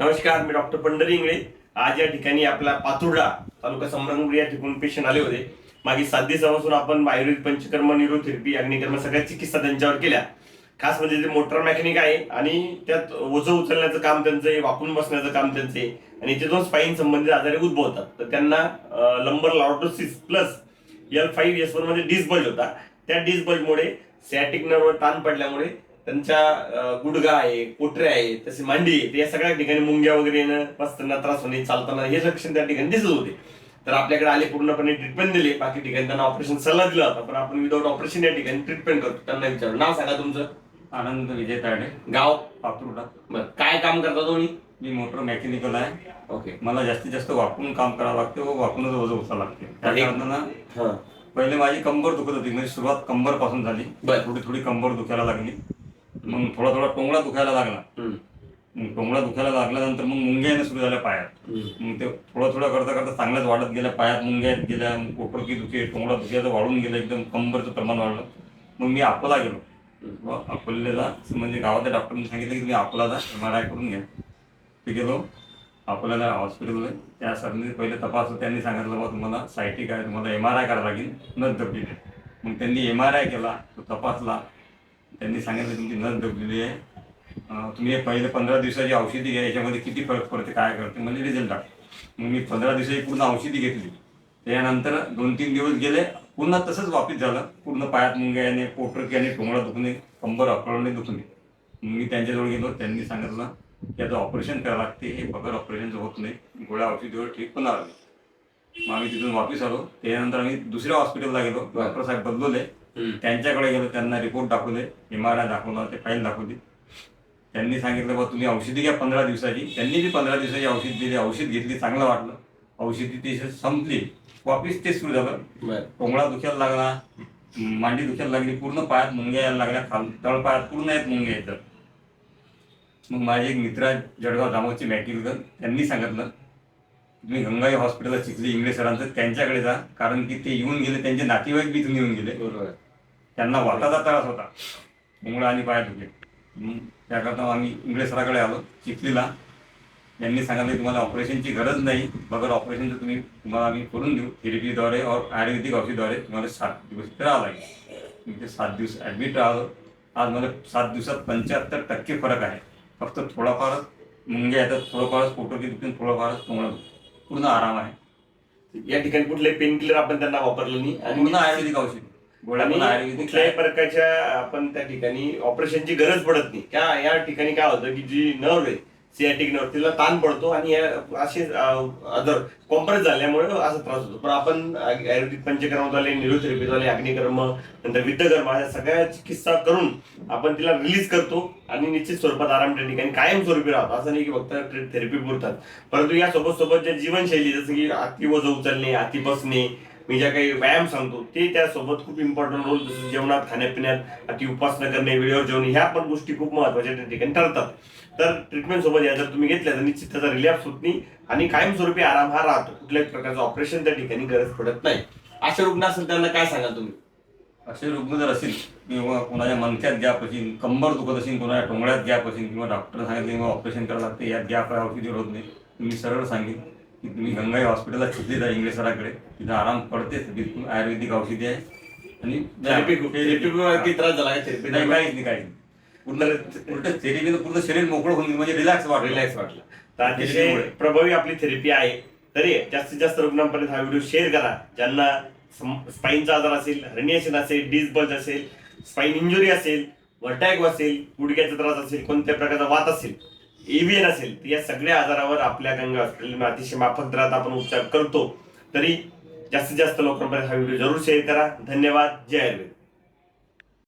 नमस्कार मी डॉक्टर पंढरी इंगळे. आज या ठिकाणी आपला पातुर्डा तालुका संबंधपुर या ठिकाणी पेशंट आले होते. मागील सात दिवसापासून आपण आयुर्वेद पंचकर्म निरोथेरपी अग्निकर्म सगळ्या चिकित्सा त्यांच्यावर केल्या. खास म्हणजे ते मोटर मेकॅनिक आहे आणि त्यात ओझं उचलण्याचं काम त्यांचं आहे वाकून बसण्याचं काम त्यांचं आहे. आणि याच्यातून स्पाईन संबंधित आजारी उद्भवतात. तर त्यांना lumbar lordosis plus L five S वनमध्ये डिस्बल्ज होता. त्या डिस्बल्जमुळे सॅटिक नर्व ताण पडल्यामुळे त्यांच्या गुडगा आहे कोटरे आहे तसे मांडी आहे या सगळ्या ठिकाणी मुंग्या वगैरे येणं बसताना त्रास होणे चालताना हे लक्षण त्या ठिकाणी दिसत होते. तर आपल्याकडे आले पूर्णपणे ट्रीटमेंट दिली बाकी ठिकाणी त्यांना ऑपरेशन सल्ला दिला होता. पण आपण विदाउट ऑपरेशन या ठिकाणी ट्रीटमेंट करतो. त्यांना विचारू. नाव सांगा तुमचं. आनंद विजय तायडे गाव? पातुर्डा. बरं. काय काम करता तुम्ही? मी मोटर मेकॅनिकल आहे. ओके. मला जास्तीत जास्त वाकून काम करावं लागते व वाकूनच वजन उचलावं लागते. त्या आणि- कारणानं हा. पहिले माझी कंबर दुखत होती. म्हणजे सुरुवात कंबरपासून झाली. बर. थोडी थोडी कंबर दुखायला लागली. मग थोडा थोडा टोंगळा दुखायला लागला. मग टोंगळा दुखायला लागल्यानंतर मग मुंग्या येणं सुरू झाल्या पायात. मग ते थोडं थोडं करता करता चांगल्याच वाढत गेल्या पायात मुंग्या येत गेल्या मग कोपरकी दुखे टोंगळा दुखायचं वाढून गेलं एकदम कंबरचं प्रमाण वाढलं. मग मी अकोला गेलो. व अकोल्याला म्हणजे गावातल्या डॉक्टरने सांगितलं की तुम्ही अकोलाला एम आर आय करून घ्या. ते गेलो अकोल्याला हॉस्पिटल त्या सरने पहिले तपास त्यांनी सांगितलं बा तुम्हाला सायटिक आहे तुम्हाला एम आर आय करावं लागेल आहे. मग त्यांनी एम आर आय केला तो तपासला. त्यांनी सांगितलं तुमची नस दबलेली आहे. तुम्ही हे पहिले पंधरा दिवसाची औषधी घ्या याच्यामध्ये किती फरक पडते काय करते म्हणजे रिझल्ट टाक. मग मी पंधरा दिवसाची पूर्ण औषधी घेतली. त्यानंतर दोन तीन दिवस गेले पुन्हा तसंच वापिस झालं. पूर्ण पायात मुंग्याने पोटरक्याने पोटर टोंगळा दुखणे कंबर अकळणे दुखणे मी त्यांच्याजवळ गेलो त्यांनी सांगितलं की आता ऑपरेशन करावं लागते हे बगर ऑपरेशनचं होत नाही गोळ्या औषधीवर ठीक पण आलं मग आम्ही तिथून वापिस आलो. त्यानंतर आम्ही दुसऱ्या हॉस्पिटलला गेलो. डॉक्टर साहेब बदलवले. त्यांच्याकडे गेलो त्यांना रिपोर्ट दाखवले एम आर आय दाखवला ते फाईल दाखवली. त्यांनी सांगितलं बा तुम्ही औषधी घ्या पंधरा दिवसाची. त्यांनी बी पंधरा दिवसाची औषध दिली औषध घेतली चांगलं वाटलं. औषधी ती संपली. वापिस ते सुरू झालं. टोंगळा दुखायला लागला मांडी दुखायला लागली पूर्ण पायात मुंग्या यायला लागल्या खाल तळ पायात पूर्ण आहेत मुंग्या येतात मग माझे एक मित्र जळगाव जामोदचे मॅकिलकर त्यांनी सांगितलं तुम्ही गंगाई हॉस्पिटलला चिखली इंगळे सरांचं त्यांच्याकडे जा. कारण की ते येऊन गेले त्यांचे नातेवाईक बी इथून येऊन गेले. बरोबर. त्यांना वाताचा त्रास होता. मुंगळा आणि पाय दुखे त्याकरता आम्ही इंगळे सराकडे आलो चिखलीला. यांनी सांगितलं तुम्हाला ऑपरेशनची गरज नाही. बगर ऑपरेशनचं तुम्ही तुम्हाला आम्ही करून देऊ. थेरपीद्वारे और आयुर्वेदिक औषधीद्वारे तुम्हाला सात दिवस इथे राहावं लागेल मी ते सात दिवस ॲडमिट राहिलो आज मला सात दिवसात पंच्याहत्तर टक्के फरक आहे. फक्त थोडाफारच मुंग्या येतात थोडंफारच पोटो की दुखून थोडंफारच दुखतं. पूर्ण आराम आहे. या ठिकाणी कुठले पेन किलर आपण त्यांना वापरलं नाही पूर्ण आयुर्वेदिक औषध. आणि कुठल्याही प्रकारच्या आपण त्या ठिकाणी ऑपरेशनची गरज पडत नाही. त्या या ठिकाणी काय होतं की जी नर्व आहे सियाटिक नर्व तिला ताण पडतो आणि असे अदर कॉम्प्रेस झाल्यामुळे असा त्रास होतो. पण आपण आयुर्वेदिक पंचकर्मद्वारे न्यूरोथेरपीद्वारे अग्निकर्म नंतर विद्धकर्म अशा सगळ्या चिकित्सा करून आपण तिला रिलीज करतो आणि निश्चित स्वरूपात आराम त्या ठिकाणी कायम स्वरूपी राहतो. असं नाही की फक्त थेरपी पुरतात. परंतु या सोबत सोबत ज्या जीवनशैली जसं की अति वजन उचलणे अति बसणे मी ज्या काही व्यायाम सांगतो ते त्यासोबत खूप इम्पॉर्टंट रोल जसं जेवणात खाण्यापिण्यात अति उपासना करणे वेळेवर जेवण ह्या पण गोष्टी खूप महत्त्वाच्या त्या ठिकाणी ठरतात. तर ट्रीटमेंट सोबत या जर तुम्ही घेतल्या तर निश्चित त्याचा रिलॅप्स होत नाही आणि कायमस्वरूपी आराम हा राहतो. कुठल्याही प्रकारचं ऑपरेशन त्या ठिकाणी गरज पडत नाही. असे रुग्ण असेल त्यांना काय सांगा तुम्ही? असे रुग्ण जर असेल किंवा कोणाच्या मनक्यात गॅप असेल कंबर दुखत असेल कोणाच्या टोंगळ्यात गॅप असेल किंवा डॉक्टर सांगितले किंवा ऑपरेशन करावं लागते यात गॅप आहे होत नाही. मी सरळ सांगेन की तुम्ही गंगाई हॉस्पिटलला चिखली जा इंग्लिश सराकडे तिथं आराम पडतेच बिलकुल आयुर्वेदिक औषधी आहे. आणि थेरपी थेरपी किती त्रास झाला थेरपी नाही काहीच नाही काहीच नाही. पूर्ण उलट थेरपीनं पूर्ण शरीर मोकळं होऊन गेलं, म्हणजे रिलॅक्स वाटलं. रिलॅक्स वाटलं. तर अतिशय थेरपीमुळे. प्रभावी आपली थेरपी आहे. तरी जास्तीत जास्त रुग्णांपर्यंत हा व्हिडिओ शेअर करा. ज्यांना स्पाईनचा आजार असेल हर्निएशन असेल डिस्बल्ज असेल स्पाईन इंजुरी असेल वर्टॅग असेल गुडघ्याचा त्रास असेल कोणत्या प्रकारचा वात असेल एव्हीएन असेल तर या सगळ्या आजारावर आपल्या गंगा हॉस्पिटलमध्ये अतिशय माफक दरात आपण उपचार करतो. तरी जास्तीत जास्त लोकांपर्यंत हा व्हिडिओ जरूर शेअर करा. धन्यवाद. जय आयुर्वेद.